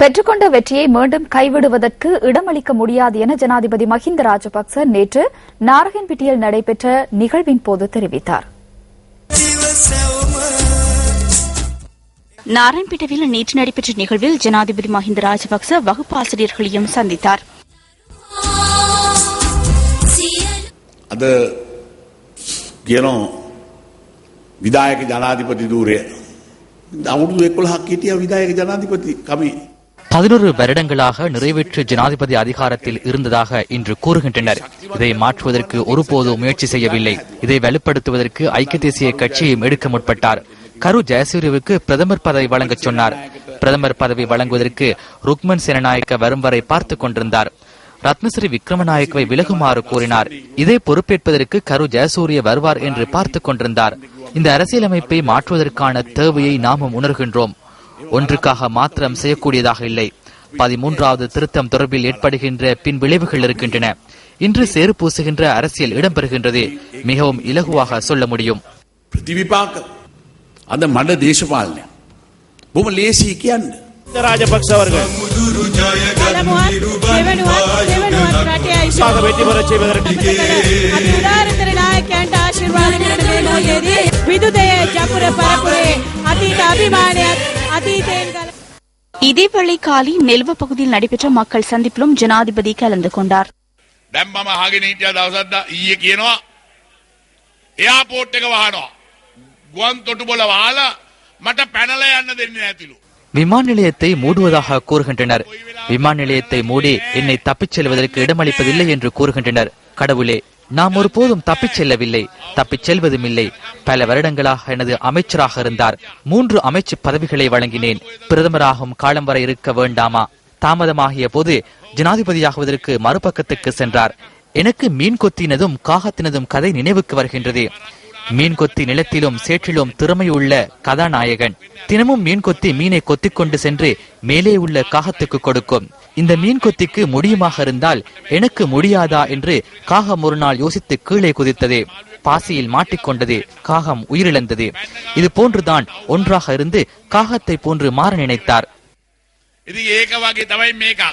பெற்றுக்கொண்ட வெற்றியை மீண்டும் கைவிடுவதற்கு இடமளிக்க முடியாது என ஜனாதிபதி மஹிந்த ராஜபக்ச நேற்று நாரகன்பட்டியில் நடைபெற்ற நிகழ்வின் போது தெரிவித்தார் நாராயண்பேட்டையில் நேற்று நடைபெற்ற நிகழ்வில் ஜனாதிபதி மஹிந்த ராஜபக்ச வகுப்பாசிரியர்களையும் சந்தித்தார் අද කියනවා විදායක ජනාධිපති දූරය අවුරුදු එකොළහක් හිටිය විදායක ජනාධිපති කමේ. பதினொரு வருடங்களாக நிறைவேற்று ஜனாதிபதி அதிகாரத்தில் இருந்ததாக இன்று கூறுகின்றனர். இதை மாற்றுவதற்கு ஒருபோதும் முயற்சி செய்யவில்லை. இதை வலுப்படுத்துவதற்கு ஐக்கிய தேசிய கட்சியும் எடுக்க முற்பட்டார். கரு ஜெயசூரியவுக்கு பிரதமர் பதவி வழங்கச் சொன்னார். பிரதமர் பதவி வழங்குவதற்கு ருக்மன் சேனநாயக்க வரும் வரை பார்த்துக் கொண்டிருந்தார். ரத்னஸ்ரீ விக்ரமநாயக்கவை விலகுமாறு கூறினார். இதை பொறுப்பேற்பதற்கு கரு ஜெயசூரிய வருவார் என்று பார்த்துக் கொண்டிருந்தார். இந்த அரசியலமைப்பை மாற்றுவதற்கான தேவையை நாமும் உணர்கின்றோம். ஒன்றுக்காக மாத்திரம் செய்யக்கூடியதாக இல்லை பதிமூன்றாவது திருத்தம் தொடர்பில் ஏற்படுகின்ற பின் விளைவுகள் இருக்கின்றன இன்று சேறு பூசுகின்ற அரசியல் இடம்பெறுகின்றது மிகவும் இலகுவாக சொல்ல முடியும் ප්‍රතිවිපාක අද මඩ දේශපාලනය. බොම ලේසි කියන්න. ராஜபக்ச அவர்கள் ஆக வெற்றி பெறச் செய்வதற்கு අතිඋදාරතර නායකයන්ට ආශිර්වාද කරන මේ මොහොතේදී විදුදය ජපුර පරපුරේ අතීත අභිමානයත් අතීතයෙන් ගල இதேவேளை காலி நெல்வ பகுதியில் நடைபெற்ற மக்கள் சந்திப்பிலும் ஜனாதிபதி கலந்து கொண்டார் දැම් මම හගෙන හිටිය දවසද්ද ඊය කියනවා එයාපෝට් එක වහනවා ගුවන් තොටු බොල වාලා මට පැනල යන්න දෙන්න ඇතිලු. விமான நிலையத்தை மூடுவதாக கூறுகின்றனர் விமான நிலையத்தை மூடி என்னை தப்பிச் செல்வதற்கு இடமளிப்பதில்லை என்று கூறுகின்றனர் கடவுளே நாம் ஒருபோதும் தப்பிச் செல்லவில்லை தப்பிச் செல்வதும் இல்லை பல வருடங்களாக எனது அமைச்சராக இருந்தார். மூன்று அமைச்சு பதவிகளை வழங்கினேன். பிரதமராகும் காலம் வரை இருக்க வேண்டாமா? தாமதமாகிய போது ஜனாதிபதியாகுவதற்கு மறுபக்கத்துக்கு சென்றார். எனக்கு மீன் கொத்தினதும் காகத்தினதும் கதை நினைவுக்கு வருகின்றது. மீன் கொத்தி நிலத்திலும் சேற்றிலும் திறமையுள்ள கதாநாயகன். தினமும் மீன் கொத்தி மீனை கொத்திக் கொண்டு சென்று மேலே உள்ள காகத்துக்கு கொடுக்கும். இந்த மீன் கொத்திக்கு முடியுமாக இருந்தால் எனக்கு முடியாதா என்று காகம் ஒரு நாள் யோசித்து கீழே குதித்தது. பாசியில் மாட்டிக்கொண்டது காகம் உயிரிழந்தது. இது போன்றுதான் ஒன்றாக இருந்து காகத்தை போன்று மாற நினைத்தார். இது ஏகவாகி தவை மேகா.